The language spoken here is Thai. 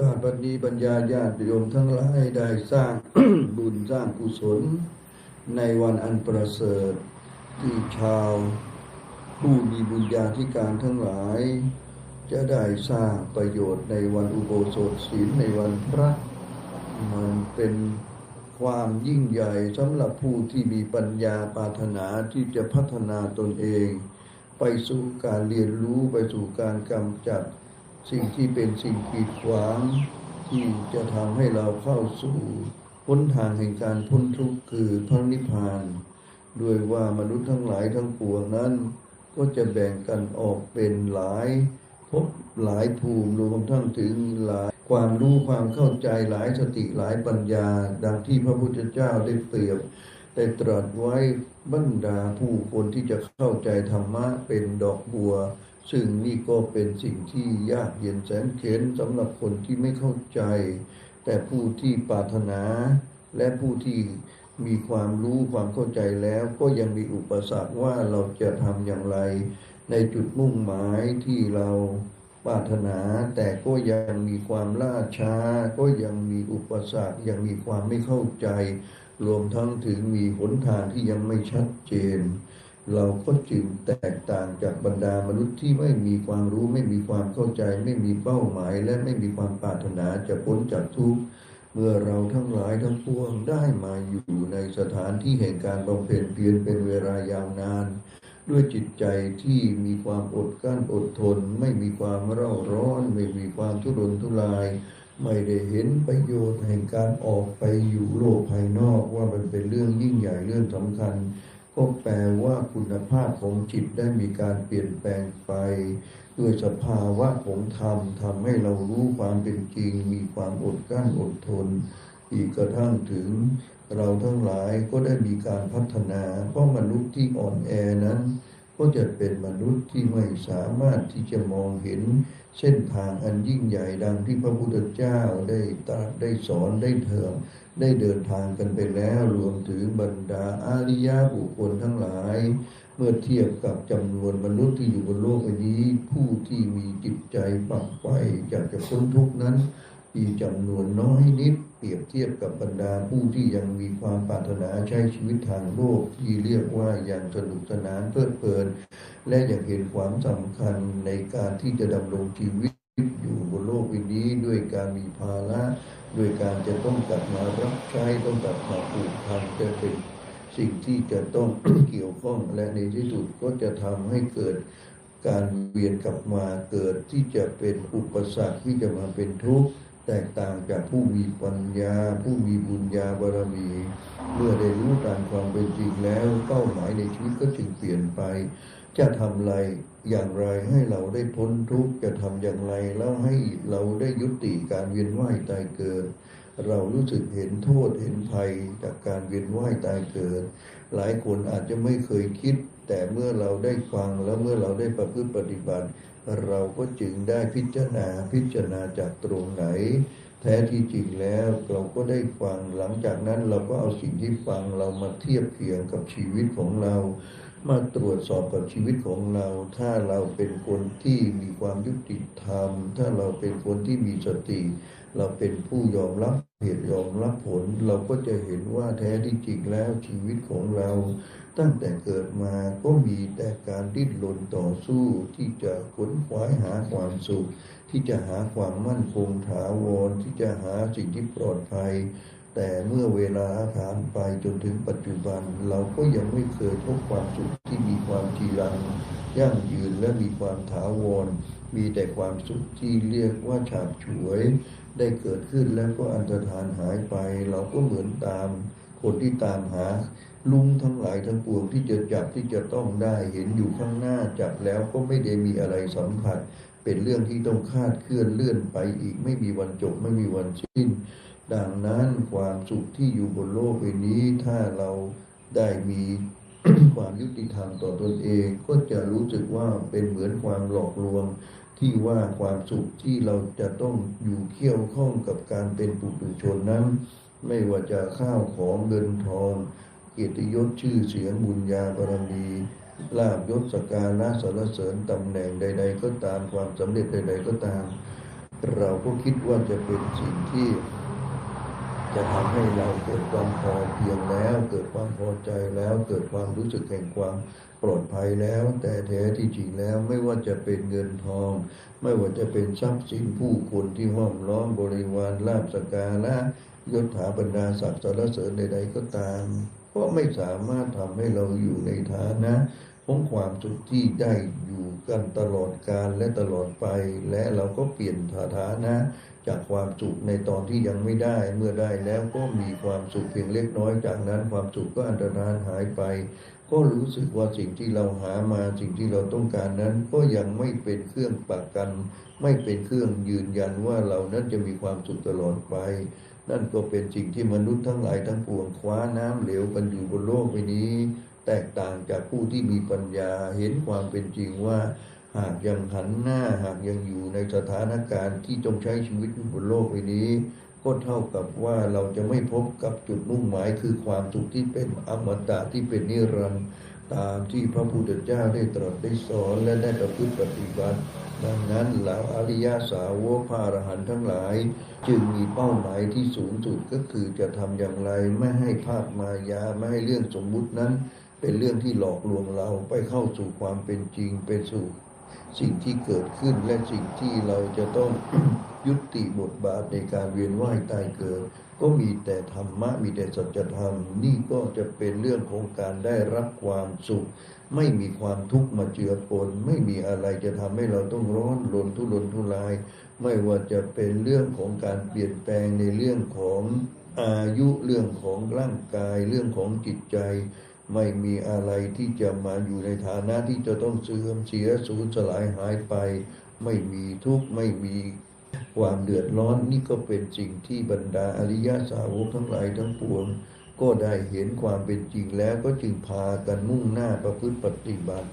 กาสบัดนี้บรรยาญาติโยมทั้งหลายได้สร้างบุญสร้างกุศล ในวันอันประเสริฐที่ชาว ผู้มีบุญญาธิการทั้งหลาย จะได้สร้างประโยชน์ในวันอุโบสถศีลในวันพระ มันเป็นความยิ่งใหญ่สำหรับผู้ที่มีปัญญาปรารถนาที่จะพัฒนาตนเอง ไปสู่การเรียนรู้ไปสู่การกำจัด สิ่งที่เป็นสิ่งกีดขวางที่จะทำให้เราเข้าสู่พ้นทางแห่งการพ้นทุกข์คือพระนิพพานด้วยว่ามนุษย์ทั้งหลายทั้งปวงนั้น ก็จะแบ่งกันออกเป็นหลายภพหลายภูมิรวมทั้งถึงหลายความรู้ความเข้าใจหลายสติหลายปัญญา ดังที่พระพุทธเจ้าได้เปรียบ ได้ตรัสไว้บรรดาผู้คนที่จะเข้าใจธรรมะเป็นดอกบัว ซึ่งนี่ก็เป็นสิ่งที่ยากเย็นแสนเข็นสำหรับคนที่ไม่เข้าใจ แต่ผู้ที่ปรารถนาและผู้ที่มีความรู้ความเข้าใจแล้วก็ยังมีอุปสรรคว่าเราจะทำอย่างไร ในจุดมุ่งหมายที่เราปรารถนาแต่ก็ยังมีความล่าช้า ก็ยังมีอุปสรรคยังมีความไม่เข้าใจ รวมทั้งถึงมีหนทางที่ยังไม่ชัดเจน เราก็จึงแตกต่างจากบรรดามนุษย์ที่ไม่มีความรู้ ไม่มีความเข้าใจ ไม่มีเป้าหมาย และไม่มีความปรารถนาจะพ้นจากทุกข์เมื่อเราทั้งหลายทั้งปวงได้มาอยู่ในสถานที่แห่งการบำเพ็ญเพียรเป็นเวลายาวนาน ด้วยจิตใจที่มีความอดกลั้นอดทน ไม่มีความเร่าร้อน ไม่มีความทุรนทุราย ไม่ได้เห็นประโยชน์แห่งการออกไปอยู่โลกภายนอกว่ามันเป็นเรื่องยิ่งใหญ่เรื่องสำคัญ ก็แปลว่าคุณภาพของจิตได้มีการเปลี่ยนแปลงไปด้วยสภาวะของธรรมทำให้เรารู้ความเป็นจริง มีความอดกลั้นอดทน อีกกระทั่งถึงเราทั้งหลายก็ได้มีการพัฒนา เพราะมนุษย์ที่อ่อนแอนั้น ก็จะเป็นมนุษย์ที่ไม่สามารถที่จะมองเห็น เส้นทางอันยิ่งใหญ่ดังที่พระพุทธเจ้าได้ตรัสได้สอนได้เถิมได้เดินทางกันไปแล้วรวมถึงบรรดาอาริยบุคคลทั้งหลาย เมื่อเทียบกับจำนวนมนุษย์ที่อยู่บนโลกใบนี้ ผู้ที่มีจิตใจฝักใฝ่อยากจะพ้นทุกข์นั้น มีจำนวนน้อยนิดเปรียบเทียบกับบรรดาผู้ที่ยังมีความปรารถนาใช้ชีวิตทางโลกที่เรียกว่าอย่างสนุกสนานเพลิดเพลิน และอยากเห็นความสำคัญในการที่จะดำรงชีวิตอยู่บนโลกใบนี้ด้วยการมีภาระด้วยการจะต้องกลับมารับใช้ต้องกลับมาผูกพันจะเป็นสิ่งที่จะต้องเกี่ยวข้องและในที่สุดก็จะทำให้เกิดการเวียนกลับมาเกิดที่จะเป็นอุปสรรคที่จะมาเป็นทุกข์ แตกต่างจากผู้มีปัญญา ผู้มีบุญญาบารมี เมื่อได้รู้ตามความเป็นจริงแล้วเป้าหมายในชีวิตก็จึงเปลี่ยนไป จะทำอะไรอย่างไรให้เราได้พ้นทุกข์จะทำอย่างไรแล้วให้เราได้ยุติการเวียนว่ายตายเกิด เรารู้สึกเห็นโทษเห็นภัยจากการเวียนว่ายตายเกิด หลายคนอาจจะไม่เคยคิด แต่เมื่อเราได้ฟังแล้วเมื่อเราได้ประพฤติปฏิบัติ เราก็จึงได้พิจารณาพิจารณาจากตรงไหน แท้ที่จริงแล้วเราก็ได้ฟังหลังจากนั้นเราก็เอาสิ่งที่ฟังเรามาเทียบเคียงกับชีวิตของเรา มาตรวจสอบกับชีวิตของเรา ถ้าเราเป็นคนที่มีความยุติธรรม ถ้าเราเป็นคนที่มีสติ เราเป็นผู้ยอมรับ เหตุยอมรับผลเราก็จะเห็นว่าแท้ที่จริงแล้วชีวิตของเราตั้งแต่เกิดมาก็มีแต่การดิ้นรนต่อสู้ที่จะขนขวาหาความสุข ที่จะหาความมั่นคงถาวรที่จะหาสิ่งที่ปลอดภัย แต่เมื่อเวลาผ่านไปจนถึงปัจจุบัน เราก็ยังไม่เคยพบความสุขที่มีความจีรังยั่งยืนและมีความถาวร มีแต่ความสุขที่เรียกว่าฉาบฉวย ได้เกิดขึ้นแล้วก็อันตรธานหายไป เราก็เหมือนตามคนที่ตามหา ลุงทั้งหลายทั้งปวงที่จะจับที่จะต้องได้เห็นอยู่ข้างหน้าจับแล้วก็ไม่ได้มีอะไรสัมผัส เป็นเรื่องที่ต้องคาดเคลื่อนเลื่อนไปอีกไม่มีวันจบไม่มีวันสิ้น ดังนั้นความสุขที่อยู่บนโลกใบนี้ถ้าเราได้มี ความยุติธรรมต่อตนเองก็จะรู้สึกว่าเป็นเหมือนความหลอกลวงที่ว่าความสุขที่เราจะต้องอยู่เกี่ยวข้องกับการเป็นปุถุชนนั้น ไม่ว่าจะข้าวของเงินทอง เกียรติยศชื่อเสียงบุญญาบารมีลาบยศสกการะสรรเสริญตำแหน่งใด ๆ ก็ตามความสำเร็จใด ๆ ก็ตาม เราก็คิดว่าจะเป็นสิ่งที่ จะทำให้เราเกิดความพอเพียงแล้ว เกิดความพอใจแล้ว เกิดความรู้สึกแห่งความปลอดภัยแล้ว แต่แท้ที่จริงแล้วไม่ว่าจะเป็นเงินทอง ไม่ว่าจะเป็นทรัพย์สินผู้คนที่ห้อมล้อมบริวารลาบสการะยศถาบรรดาศักดิ์สรรเสริญใดๆก็ตาม ก็ไม่สามารถทำให้เราอยู่ในฐานะ ของความสุขที่ได้อยู่กันตลอดกาลและตลอดไป และเราก็เปลี่ยนฐานะจากความสุขในตอนที่ยังไม่ได้ เมื่อได้แล้วก็มีความสุขเพียงเล็กน้อย จากนั้นความสุขก็อันตรธานหายไป ก็รู้สึกว่าสิ่งที่เราหามาสิ่งที่เราต้องการนั้น ก็ยังไม่เป็นเครื่องประกัน ไม่เป็นเครื่องยืนยันว่าเรานั้นจะมีความสุขตลอดไป นั่นก็เป็นสิ่งที่มนุษย์ทั้งหลายทั้งปวงคว้าน้ำเหลวกันอยู่บนโลกใบนี้ แตกต่างจากผู้ที่มีปัญญาเห็นความเป็นจริงว่า หากยังหันหน้าหากยังอยู่ในสถานการณ์ที่จงใช้ชีวิตบนโลกใบนี้ ก็เท่ากับว่าเราจะไม่พบกับจุดมุ่งหมายคือความสุขที่เป็นอมตะที่เป็นนิรันดร์ตามที่พระพุทธเจ้าได้ตรัสได้สอนและได้ประพฤติปฏิบัติ ดังนั้นเหล่าอริยสาวกพระอรหันต์ทั้งหลาย จึงมีเป้าหมายที่สูงสุดก็คือจะทำอย่างไรไม่ให้ภาพมายาไม่ให้เรื่องสมมุตินั้น เป็นเรื่องที่หลอกลวงเราไปเข้าสู่ความเป็นจริงไปสู่สิ่งที่เกิดขึ้นและสิ่งที่เราจะต้องยุติบทบาทในการเวียนว่ายตายเกิด ก็มีแต่ธรรมะมีแต่สัจธรรม นี่ก็จะเป็นเรื่องของการได้รับความสุข ไม่มีความทุกข์มาเจือปนไม่มีอะไรจะทำให้เราต้องร้อนรนทุรนทุราย ไม่ว่าจะเป็นเรื่องของการเปลี่ยนแปลงในเรื่องของอายุเรื่องของร่างกายเรื่องของจิตใจ ไม่มีอะไรที่จะมาอยู่ในฐานะที่จะต้องเสื่อมเสียสูญสลายหายไป ไม่มีทุกข์ไม่มีความเดือดร้อนนี่ก็เป็นสิ่งที่บรรดาอริยสาวกทั้งหลายทั้งปวง ก็ได้เห็นความเป็นจริงแล้วก็จึงพากันมุ่งหน้าประพฤติปฏิบัติ